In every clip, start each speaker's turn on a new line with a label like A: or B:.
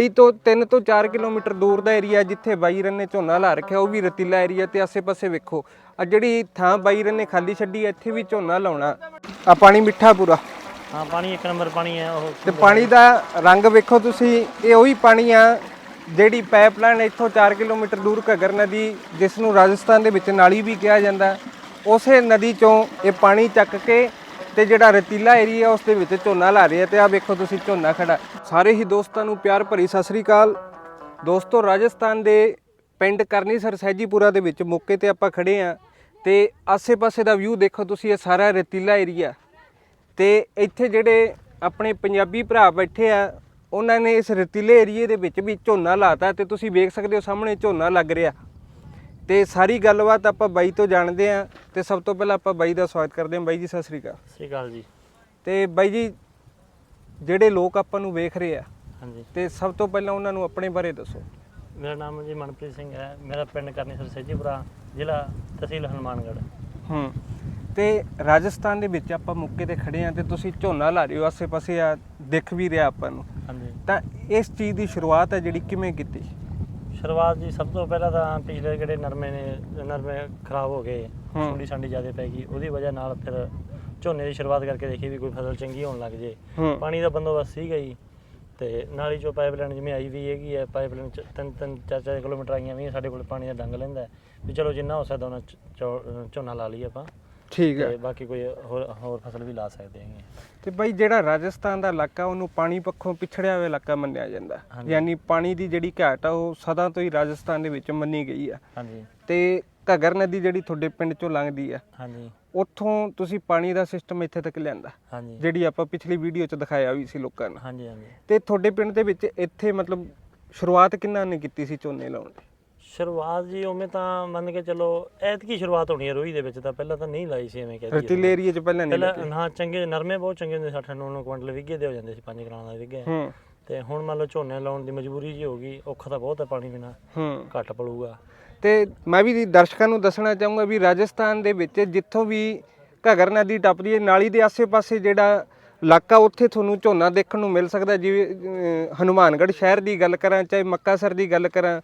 A: ਇਹ ਤੋਂ 3 ਤੋਂ 4 ਕਿਲੋਮੀਟਰ ਦੂਰ ਦਾ ਏਰੀਆ ਜਿੱਥੇ ਬਾਈ ਰੰਨੇ ਝੋਨਾ ਲਾ ਰੱਖਿਆ ਉਹ ਵੀ ਰਤੀਲਾ ਏਰੀਆ ਤੇ ਆਸੇ-ਪਾਸੇ ਵੇਖੋ। ਆ ਜਿਹੜੀ ਥਾਂ ਬਾਈ ਰੰਨੇ ਖਾਲੀ ਛੱਡੀ ਹੈ, ਇੱਥੇ ਵੀ ਝੋਨਾ ਲਾਉਣਾ। ਆ ਪਾਣੀ ਮਿੱਠਾ ਪੂਰਾ।
B: ਹਾਂ ਪਾਣੀ ਇੱਕ ਨੰਬਰ ਪਾਣੀ ਹੈ ਉਹ
A: ਤੇ ਪਾਣੀ ਦਾ ਰੰਗ ਵੇਖੋ ਤੁਸੀਂ ਇਹ ਉਹੀ ਪਾਣੀ ਆ ਜਿਹੜੀ ਪਾਈਪਲਾਈਨ ਇੱਥੋਂ 4 ਕਿਲੋਮੀਟਰ ਦੂਰ ਘੱਗਰ ਨਦੀ ਜਿਸ ਨੂੰ ਰਾਜਸਥਾਨ ਦੇ ਵਿੱਚ ਨਾਲੀ ਵੀ ਕਿਹਾ ਜਾਂਦਾ। ਉਸੇ ਨਦੀ ਚੋਂ ਇਹ ਪਾਣੀ ਚੱਕ ਕੇ ਤੇ ਜਿਹੜਾ ਰਤੀਲਾ ਏਰੀਆ ਉਸ ਦੇ ਵਿੱਚ ਝੋਨਾ ਲਾ ਰਹੇ ਆ ਤੇ ਆ ਵੇਖੋ ਤੁਸੀਂ ਝੋਨਾ ਖੜਾ। ਸਾਰੇ ਹੀ ਦੋਸਤਾਂ ਨੂੰ ਪਿਆਰ ਭਰੀ ਸਤਿ ਸ੍ਰੀ ਅਕਾਲ। ਦੋਸਤੋ, ਰਾਜਸਥਾਨ ਦੇ ਪਿੰਡ ਕਰਨੀ ਸਹਿਜੀਪੁਰਾ ਦੇ ਵਿੱਚ ਮੌਕੇ ਤੇ ਆਪਾਂ ਖੜੇ ਆ ਤੇ ਆਸੇ-ਪਾਸੇ ਦਾ ਵਿਊ ਦੇਖੋ ਤੁਸੀਂ, ਇਹ ਸਾਰਾ ਰਤੀਲਾ ਏਰੀਆ। ਤੇ ਇੱਥੇ ਜਿਹੜੇ ਆਪਣੇ ਪੰਜਾਬੀ ਭਰਾ ਬੈਠੇ ਆ, ਉਹਨਾਂ ਨੇ ਇਸ ਰਤੀਲੇ ਏਰੀਏ ਦੇ ਵਿੱਚ ਵੀ ਝੋਨਾ ਲਾਤਾ ਤੇ ਤੁਸੀਂ ਵੇਖ ਸਕਦੇ ਹੋ ਸਾਹਮਣੇ ਝੋਨਾ ਲੱਗ ਰਿਹਾ। ਤੇ ਸਾਰੀ ਗੱਲਬਾਤ ਆਪਾਂ ਬਾਈ ਤੋਂ ਜਾਣਦੇ ਆ ਤੇ ਸਭ ਤੋਂ ਪਹਿਲਾਂ ਆਪਾਂ ਬਾਈ ਦਾ ਸਵਾਗਤ ਕਰਦੇ ਹਾਂ। ਬਾਈ ਜੀ ਸਤਿ ਸ੍ਰੀ ਅਕਾਲ।
B: ਸਤਿ ਸ਼੍ਰੀ ਅਕਾਲ ਜੀ।
A: ਤੇ ਬਾਈ ਜੀ ਜਿਹੜੇ ਲੋਕ ਆਪਾਂ ਨੂੰ ਵੇਖ ਰਹੇ ਆ
B: ਹਾਂਜੀ।
A: ਤੇ ਸਭ ਤੋਂ ਪਹਿਲਾਂ ਉਹਨਾਂ ਨੂੰ ਆਪਣੇ ਬਾਰੇ ਦੱਸੋ।
B: ਮੇਰਾ ਨਾਮ ਜੀ ਮਨਪ੍ਰੀਤ ਸਿੰਘ ਹੈ। ਮੇਰਾ ਪਿੰਡ ਕਰਨੀਸਰ ਸਹਿਜੀਪੁਰਾ ਜ਼ਿਲ੍ਹਾ ਤਹਿਸੀਲ ਹਨੂਮਾਨਗੜ੍ਹ।
A: ਹੂੰ। ਤੇ ਰਾਜਸਥਾਨ ਦੇ ਵਿੱਚ ਆਪਾਂ ਮੌਕੇ ਤੇ ਖੜੇ ਆ ਤੇ ਤੁਸੀਂ ਝੋਨਾ ਲਾ ਰਹੇ ਹੋ ਆਸੇ-ਪਾਸੇ ਆ ਦਿਖ ਵੀ ਰਿਹਾ ਆਪਾਂ ਨੂੰ।
B: ਹਾਂਜੀ।
A: ਤਾਂ ਇਸ ਚੀਜ਼ ਦੀ ਸ਼ੁਰੂਆਤ ਹੈ ਜਿਹੜੀ ਕਿਵੇਂ ਕੀਤੀ?
B: ਸ਼ੁਰੂਆਤ ਜੀ ਸਭ ਤੋਂ ਪਹਿਲਾਂ ਤਾਂ ਪਿਛਲੇ ਜਿਹੜੇ ਨਰਮੇ ਨੇ ਨਰਮੇ ਖਰਾਬ ਹੋ ਗਏ
A: ਹੂੰ।
B: ਸੁੰਡੀ ਸਾਂਡੀ ਜ਼ਿਆਦਾ ਪੈ ਗਈ ਉਹਦੀ ਵਜ੍ਹਾ ਨਾਲ ਫਿਰ ਝੋਨੇ ਦੀ ਸ਼ੁਰੂਆਤ ਕਰਕੇ ਦੇਖੀ ਵੀ ਕੋਈ ਫਸਲ ਚੰਗੀ ਹੋਣ ਲੱਗ ਜੇ
A: ਹੂੰ
B: ਪਾਣੀ ਦਾ ਬੰਦੋਬਸਤ ਸੀਗਾ ਜੀ ਤੇ ਨਾਲੀ ਚੋਂ ਪਾਈਪਲਾਈਨ ਜਿਵੇਂ ਆਈ ਵੀ ਹੈਗੀ ਹੈ ਪਾਈਪਲਾਈਨ ਚ ਤਿੰਨ ਤਿੰਨ ਚਾਰ ਚਾਰ ਕਿਲੋਮੀਟਰ ਆਈਆਂ ਵੀ ਸਾਡੇ ਕੋਲ ਪਾਣੀ ਦਾ ਡੰਗ ਲੈਂਦਾ ਹੈ। ਵੀ ਚਲੋ ਜਿੰਨਾ ਹੋ ਸਕਦਾ ਉਹਨਾਂ ਝੋਨਾ ਲਾ ਲਈ ਆਪਾਂ
A: ਠੀਕ ਹੈ।
B: ਤੇ ਬਾਕੀ ਕੋਈ ਹੋਰ ਹੋਰ ਫਸਲ ਵੀ ਲਾ ਸਕਦੇ ਹੈਗੇ।
A: ਤੇ ਬਾਈ ਜਿਹੜਾ ਰਾਜਸਥਾਨ ਦਾ ਇਲਾਕਾ ਉਹਨੂੰ ਪਾਣੀ ਪੱਖੋਂ ਪਿਛੜਿਆ ਹੋਇਆ ਇਲਾਕਾ ਮੰਨਿਆ ਜਾਂਦਾ।
B: ਹਾਂਜੀ।
A: ਯਾਨੀ ਪਾਣੀ ਦੀ ਜਿਹੜੀ ਘਾਟ ਆ ਉਹ ਸਦਾ ਤੋਂ ਹੀ ਰਾਜਸਥਾਨ ਦੇ ਵਿੱਚ ਮੰਨੀ ਗਈ ਆ।
B: ਹਾਂਜੀ।
A: ਤੇ ਘੱਗਰ ਨਦੀ ਜਿਹੜੀ ਤੁਹਾਡੇ ਪਿੰਡ ਚੋਂ ਲੰਘਦੀ ਆ
B: ਹਾਂਜੀ।
A: ਉੱਥੋਂ ਤੁਸੀਂ ਪਾਣੀ ਦਾ ਸਿਸਟਮ ਇੱਥੇ ਤੱਕ ਲਿਆਂਦਾ।
B: ਹਾਂਜੀ।
A: ਜਿਹੜੀ ਆਪਾਂ ਪਿਛਲੀ ਵੀਡੀਓ 'ਚ ਦਿਖਾਇਆ ਵੀ ਸੀ ਲੋਕਾਂ ਨੂੰ।
B: ਹਾਂਜੀ ਹਾਂਜੀ।
A: ਤੇ ਤੁਹਾਡੇ ਪਿੰਡ ਦੇ ਵਿੱਚ ਇੱਥੇ ਮਤਲਬ ਸ਼ੁਰੂਆਤ ਕਿੰਨਾ ਨੇ ਕੀਤੀ ਸੀ ਝੋਨੇ ਲਾਉਣ ਦੀ?
B: ਸ਼ੁਰੂਆਤ ਜੀ ਉਵੇਂ ਤਾਂ ਮੰਨ ਕੇ ਚਲੋ ਐਤਕੀ ਸ਼ੁਰੂਆਤ ਹੋਣੀ ਹੈ ਰੋਈ ਦੇ ਵਿੱਚ ਤਾਂ ਪਹਿਲਾਂ ਤਾਂ ਨਹੀਂ ਲਾਈ ਸੀ ਐਵੇਂ ਕਹਿੰਦੀ
A: ਰਤੀਲੇ ਏਰੀਏ 'ਚ ਪਹਿਲਾਂ ਨਹੀਂ
B: ਪਹਿਲਾਂ
A: ਲੱਗੀ।
B: ਹਾਂ ਚੰਗੇ ਨਰਮੇ ਬਹੁਤ ਚੰਗੇ ਹੁੰਦੇ 60 9 ਕੁਇੰਟਲ ਵਿਗੇ ਦੇ ਹੋ ਜਾਂਦੇ ਸੀ 5 ਗ੍ਰਾਮ ਦਾ ਵਿਗੇ।
A: ਹੂੰ।
B: ਤੇ ਹੁਣ ਮੰਨ ਲਓ ਝੋਨੇ ਲਾਉਣ ਦੀ ਮਜਬੂਰੀ ਜੀ ਹੋ ਗਈ ਔਖਾ ਤਾਂ ਬਹੁਤ ਹੈ ਪਾਣੀ ਬਿਨਾ
A: ਹੂੰ।
B: ਘੱਟ ਪਲੂਗਾ।
A: ਤੇ ਮੈਂ ਵੀ ਦਰਸ਼ਕਾਂ ਨੂੰ ਦੱਸਣਾ ਚਾਹੂੰਗਾ ਵੀ ਰਾਜਸਥਾਨ ਦੇ ਵਿੱਚ ਜਿੱਥੋਂ ਵੀ ਘੱਗਰ ਨਦੀ ਟੱਪਦੀ ਹੈ ਨਾਲੀ ਦੇ ਆਸੇ-ਪਾਸੇ ਜਿਹੜਾ ਇਲਾਕਾ ਉੱਥੇ ਤੁਹਾਨੂੰ ਝੋਨਾ ਦੇਖਣ ਨੂੰ ਮਿਲ ਸਕਦਾ ਜਿਵੇਂ ਹਨੂਮਾਨਗੜ੍ਹ ਸ਼ਹਿਰ ਦੀ ਗੱਲ ਕਰਾਂ ਚਾਹੇ ਮੱਕਾਸਰ ਦੀ ਗੱਲ ਕਰਾਂ।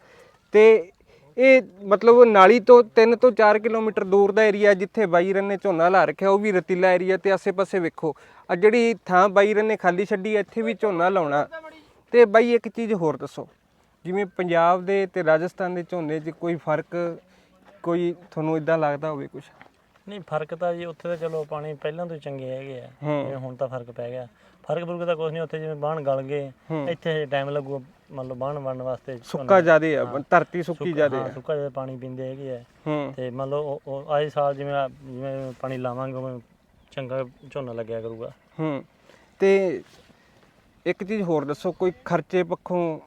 A: ਤੇ ਇਹ ਮਤਲਬ ਨਾਲੀ ਤੋਂ 3 ਤੋਂ 4 ਕਿਲੋਮੀਟਰ ਦੂਰ ਦਾ ਏਰੀਆ ਜਿੱਥੇ ਬਾਈਰਨ ਨੇ ਝੋਨਾ ਲਾ ਰੱਖਿਆ ਉਹ ਵੀ ਰਤੀਲਾ ਏਰੀਆ ਤੇ ਆਸੇ-ਪਾਸੇ ਵੇਖੋ। ਆ ਜਿਹੜੀ ਥਾਂ ਬਾਈ ਨੇ ਖਾਲੀ ਛੱਡੀ ਹੈ, ਇੱਥੇ ਵੀ ਝੋਨਾ ਲਾਉਣਾ। ਤੇ ਬਾਈ ਇੱਕ ਚੀਜ਼ ਹੋਰ ਦੱਸੋ ਜਿਵੇਂ ਪੰਜਾਬ ਦੇ ਤੇ ਰਾਜਸਥਾਨ ਦੇ ਝੋਨੇ 'ਚ ਕੋਈ ਫ਼ਰਕ ਕੋਈ ਤੁਹਾਨੂੰ ਇਦਾਂ ਲੱਗਦਾ ਹੋਵੇ ਕੁਝ
B: ਨਹੀਂ ਫ਼ਰਕ ਤਾਂ ਜੀ ਉੱਥੇ ਤਾਂ ਚਲੋ ਪਾਣੀ ਪਹਿਲਾਂ ਤੋਂ ਹੀ ਚੰਗੇ ਹੈਗੇ ਆ। ਜਿਵੇਂ ਹੁਣ ਤਾਂ ਫ਼ਰਕ ਪੈ ਗਿਆ। ਫ਼ਰਕ ਫ਼ਰਕ ਤਾਂ ਕੁਝ ਨਹੀਂ ਉੱਥੇ ਜਿਵੇਂ ਬਾਣ ਗਲ ਗਏ। ਇੱਥੇ ਟਾਈਮ ਲੱਗੂ ਮੰਨ ਲਓ ਬਾਣ ਬਣਨ ਵਾਸਤੇ
A: ਸੁੱਕਾ ਜ਼ਿਆਦੇ ਆ ਧਰਤੀ ਸੁੱਕੀ ਜ਼ਿਆਦੇ ਆ।
B: ਸੁੱਕਾ ਜਿਹਾ ਪਾਣੀ ਪੀਂਦੇ ਹੈਗੇ ਆ। ਤੇ ਮੰਨ ਲਓ ਉਹ- ਉਹ ਆਏ ਸਾਲ ਜਿਵੇਂ ਜਿਵੇਂ ਪਾਣੀ ਲਾਵਾਂਗੇ ਉਵੇਂ ਚੰਗਾ ਝੋਨਾ ਲੱਗਿਆ ਕਰੂਗਾ।
A: ਹੂੰ। ਤੇ ਇੱਕ ਚੀਜ਼ ਹੋਰ ਦੱਸੋ ਕੋਈ ਖਰਚੇ ਪੱਖੋਂ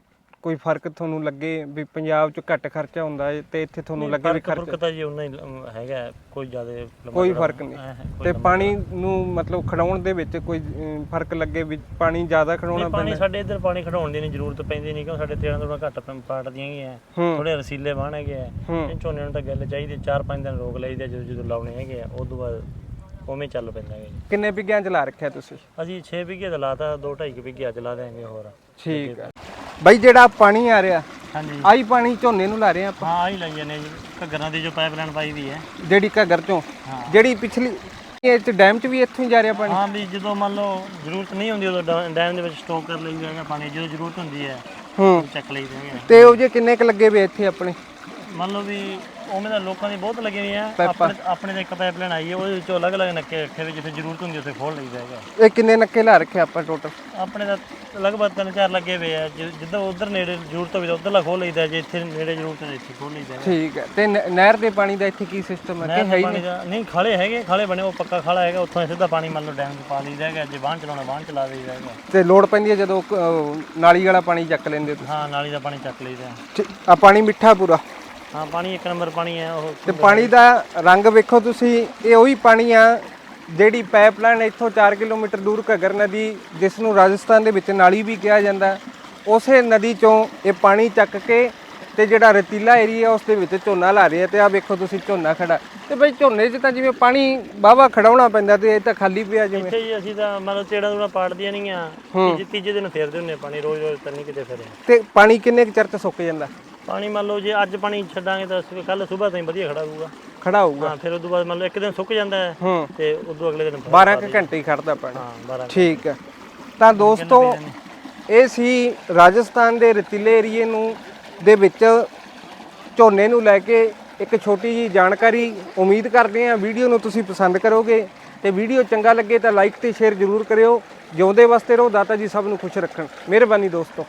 A: ਕੋਈ ਫ਼ਰਕ ਤੁਹਾਨੂੰ ਲੱਗੇ ਵੀ ਪੰਜਾਬ 'ਚ ਘੱਟ ਖਰਚਾ ਹੁੰਦਾ ਹੈ ਤੇ ਇੱਥੇ ਤੁਹਾਨੂੰ ਲੱਗੇ ਵੀ ਖਰਚਾ?
B: ਤਾਂ ਜੀ ਉਨਾ ਹੀ ਹੈਗਾ ਹੈ, ਕੋਈ ਜ਼ਿਆਦਾ
A: ਕੋਈ ਫ਼ਰਕ ਨਹੀਂ। ਤੇ ਪਾਣੀ ਨੂੰ ਮਤਲਬ ਖੜਾਉਣ ਦੇ ਵਿੱਚ ਕੋਈ ਅਮ, ਫ਼ਰਕ ਲੱਗੇ ਵੀ ਪਾਣੀ ਜ਼ਿਆਦਾ ਖੜਾਉਣਾ
B: ਪਾਣੀ
A: ਪੈਂਦਾ?
B: ਸਾਡੇ ਇੱਧਰ ਪਾਣੀ ਖੜਾਉਣ ਦੀ ਨਹੀਂ ਜ਼ਰੂਰਤ ਪੈਂਦੀ ਨਹੀਂ ਕਿਉਂ? ਸਾਡੇ ਤੇੜਾਂ ਥੋੜਾ ਘੱਟ ਪ- ਪਾਟਦੀਆਂ ਹੈਗੀਆਂ
A: ਹੂੰ।
B: ਥੋੜੇ ਰਸੀਲੇ ਬਾਣ ਹੈਗੇ ਆ
A: ਹੂੰ।
B: ਇਹ ਝੋਨੇ ਨੂੰ ਤਾਂ ਗੱਲ ਚਾਹੀਦੀ 4-5 ਦਿਨ ਰੋਕ ਲਈਦੇ ਜਦੋਂ ਜਦੋਂ ਲਾਉਣੇ ਹੈਗੇ ਆ ਉਸ ਤੋਂ ਬਾਅਦ ਉਵੇਂ ਹੀ ਚੱਲ ਪੈਂਦਾ ਹੈਗਾ ਜੀ।
A: ਕਿੰਨੇ ਵਿਗਿਆਂ 'ਚ ਲਾ ਰੱਖਿਆ ਤੁਸੀਂ?
B: ਅਸੀਂ 6 ਵਿਗੇ ਦਾ ਲਾਤਾ 2.5 ਵਿਗੇ ਅੱਜ ਲਾ ਦੇਾਂਗੇ ਹੋਰ।
A: ਠੀਕ ਹੈ ਬਾਈ ਜਿਹੜਾ ਪਾਣੀ ਆ ਰਿਹਾ
B: ਹਾਂਜੀ।
A: ਆਹੀ ਪਾਣੀ ਝੋਨੇ ਨੂੰ ਲਾ ਰਹੇ ਆਪਾਂ।
B: ਹਾਂ ਆਹੀ ਲਾਈ ਜਾਂਦੇ ਜੀ। ਘੱਗਰਾਂ ਦੀ ਜੋ ਪਾਈਪਲਾਈਨ ਪਾਈ ਵੀ ਹੈ।
A: ਜਿਹੜੀ ਘੱਗਰ ਚੋਂ। ਜਿਹੜੀ ਪਿਛਲੀ ਇਹ ਚ ਡੈਮ ਚ ਵੀ ਇੱਥੋਂ ਹੀ ਜਾ ਰਿਹਾ ਪਾਣੀ?
B: ਹਾਂ ਵੀ ਜਦੋਂ ਮੰਨ ਲਓ ਜ਼ਰੂਰਤ ਨਹੀਂ ਹੁੰਦੀ ਉਦੋਂ ਡੈਮ ਦੇ ਵਿੱਚ ਸਟੋਕ ਕਰ ਲਈਦਾ ਹੈਗਾ ਪਾਣੀ ਜਦੋਂ ਜ਼ਰੂਰਤ ਹੁੰਦੀ ਹੈ
A: ਹੂੰ।
B: ਚੱਕ ਲਈਦਾ ਹੈਗਾ
A: ਤੇ ਉਹ ਜੇ ਕਿੰਨੇ ਕ ਲੱਗੇ ਵੇ ਇੱਥੇ ਆਪਣੇ?
B: ਮੰਨ ਲਓ ਵੀ ਉਵੇਂ ਤਾਂ ਲੋਕਾਂ ਦੀ ਬਹੁਤ ਲੱਗੀ ਹੋਈ ਆ ਆਪਣੇ ਆਪਣੇ ਤੇ ਇੱਕ ਪਾਈਪਲਾਈਨ ਆਈ ਹੈ ਉਹਦੇ ਵਿੱਚੋਂ ਅਲੱਗ-ਅਲੱਗ ਨੱਕੇ ਰੱਖੇ ਵੀ ਜਿੱਥੇ ਜ਼ਰੂਰਤ ਹੁੰਦੀ ਉੱਥੇ ਖੋਲ ਲਈਦਾ ਹੈਗਾ।
A: ਇਹ ਕਿੰਨੇ ਨੱਕੇ ਲਾ ਰੱਖੇ ਆਪਾਂ ਟੋਟਲ
B: ਆਪਣੇ ਤਾਂ ਲਗਭਗ ਤਿੰਨ ਚਾਰ ਲੱਗੇ ਹੋਏ ਆ ਜਿ- ਜਿੱਦਾਂ ਉਧਰ ਨੇੜੇ ਜ਼ਰੂਰਤ ਹੋਵੇ ਤਾਂ ਉਧਰਲਾ ਖੋਲ ਲਈਦਾ ਜੇ ਇੱਥੇ ਨੇੜੇ ਜ਼ਰੂਰਤ ਹੈ ਇੱਥੇ ਖੋਲ ਲਈਦਾ ਹੈਗਾ।
A: ਠੀਕ ਹੈ। ਤੇ ਨ- ਨਹਿਰ ਦੇ ਪਾਣੀ ਦਾ ਇੱਥੇ ਕੀ ਸਿਸਟਮ ਹੈ? ਕਿ ਹੈ
B: ਦੇ
A: ਹੀ
B: ਪਾਣੀ ਦਾ ਨਹੀਂ ਖਾਲੇ ਹੈਗੇ ਖਾਲੇ ਬਣੇ ਉਹ ਪੱਕਾ ਖਾਲਾ ਹੈਗਾ ਉੱਥੋਂ ਸਿੱਧਾ ਪਾਣੀ ਮੰਨ ਲਓ ਡੈਮ 'ਚ ਪਾ ਲਈਦਾ ਹੈਗਾ ਜੇ ਬਾਹਨ ਚਲਾਉਣਾ ਬਾਹਨ ਚਲਾ ਦਈਦਾ ਹੈਗਾ।
A: ਤੇ ਲੋੜ ਪੈਂਦੀ ਹੈ ਜਦੋਂ ਅਹ, ਨਾਲੀ ਵਾਲਾ ਪਾਣੀ ਚੱਕ ਲੈਂਦੇ ਤੁਸੀਂ?
B: ਹਾਂ ਨਾਲੀ ਦਾ ਪਾਣੀ ਚੱਕ ਲਈਦਾ।
A: ਠੀਕ- ਆ ਪਾਣੀ ਮਿੱਠਾ ਪੂਰਾ?
B: ਹਾਂ ਪਾਣੀ ਇੱਕ ਨੰਬਰ ਪਾਣੀ ਹੈ ਉਹ
A: ਤੇ ਪਾਣੀ ਦਾ ਰੰਗ ਵੇਖੋ ਤੁਸੀਂ ਇਹ ਉਹੀ ਪਾਣੀ ਆ ਜਿਹੜੀ ਪਾਈਪਲਾਈਨ ਇੱਥੋਂ 4 ਕਿਲੋਮੀਟਰ ਦੂਰ ਘੱਗਰ ਨਦੀ ਜਿਸ ਨੂੰ ਰਾਜਸਥਾਨ ਦੇ ਵਿੱਚ ਨਾਲੀ ਵੀ ਕਿਹਾ ਜਾਂਦਾ। ਉਸੇ ਨਦੀ ਚੋਂ ਇਹ ਪਾਣੀ ਚੱਕ ਕੇ ਤੇ ਜਿਹੜਾ ਰਤੀਲਾ ਏਰੀਆ ਉਸ ਦੇ ਵਿੱਚ ਝੋਨਾ ਲਾ ਰਹੇ ਆ ਤੇ ਆ ਵੇਖੋ ਤੁਸੀਂ ਝੋਨਾ ਖੜਾ। ਤੇ ਬਈ ਝੋਨੇ 'ਚ ਤਾਂ ਜਿਵੇਂ ਪਾਣੀ ਵਾਹਵਾ ਖੜਾਉਣਾ ਪੈਂਦਾ ਤੇ ਇਹ ਤਾਂ ਖਾਲੀ ਪਿਆ ਜਿਵੇਂ।
B: ਇੱਥੇ ਜੀ ਅਸੀਂ ਤਾਂ ਮੰਨ ਲਓ ਤੇੜਾ ਦੂਣਾ ਪਾੜਦੀਆਂ ਨਹੀਂ ਆ ਤੀਜੇ ਤੀਜੇ ਦਿਨ ਫੇਰਦੇ ਹੁੰਨੇ ਪਾਣੀ ਰੋਜ਼ ਰੋਜ਼ ਤਾਂ ਨਹੀਂ ਕਿਤੇ ਫੇਰੇ।
A: ਤੇ ਪਾਣੀ ਕਿੰਨੇ ਕੁ ਚਿਰ 'ਚ ਸੁੱਕ ਜਾਂਦਾ?
B: ਪਾਣੀ ਮੰਨ ਲਓ ਜੇ ਅੱਜ ਪਾਣੀ ਛੱਡਾਂਗੇ ਤਾਂ ਕੱਲ ਸਵੇਰ ਤਾਈਂ ਵਧੀਆ ਖੜਾ ਰਹੂਗਾ
A: ਖੜਾ ਹੋਊਗਾ।
B: ਹਾਂ ਫਿਰ ਉਦੋਂ ਬਾਅਦ ਮੰਨ ਲਓ ਇੱਕ ਦਿਨ ਸੁੱਕ ਜਾਂਦਾ ਹੈ
A: ਹੂੰ।
B: ਤੇ ਉਦੋਂ ਅਗਲੇ ਦਿਨ ਫਿਰ
A: 12 ਕੁ ਘੰਟੇ ਹੀ ਖੜਦਾ ਪਾਣੀ।
B: ਹਾਂ 12
A: ਠੀਕ ਹੈ। ਤਾਂ ਦੋਸਤੋ ਇਹ ਸੀ ਰਾਜਸਥਾਨ ਦੇ ਰਤੀਲੇ ਏਰੀਏ ਨੂੰ ਦੇ ਵਿੱਚ ਝੋਨੇ ਨੂੰ ਲੈ ਕੇ ਇੱਕ ਛੋਟੀ ਜੀ ਜਾਣਕਾਰੀ ਉਮੀਦ ਕਰਦੇ ਹਾਂ ਵੀਡੀਓ ਨੂੰ ਤੁਸੀਂ ਪਸੰਦ ਕਰੋਗੇ। ਤੇ ਵੀਡੀਓ ਚੰਗਾ ਲੱਗੇ ਤਾਂ ਲਾਈਕ ਤੇ ਸ਼ੇਅਰ ਜ਼ਰੂਰ ਕਰਿਓ। ਜਿਉਂਦੇ ਵਾਸਤੇ ਰਹੋ ਦਾਤਾ ਜੀ ਸਭ ਨੂੰ ਖੁਸ਼ ਰੱਖਣ। ਮਿਹਰਬਾਨੀ ਦੋਸਤੋ।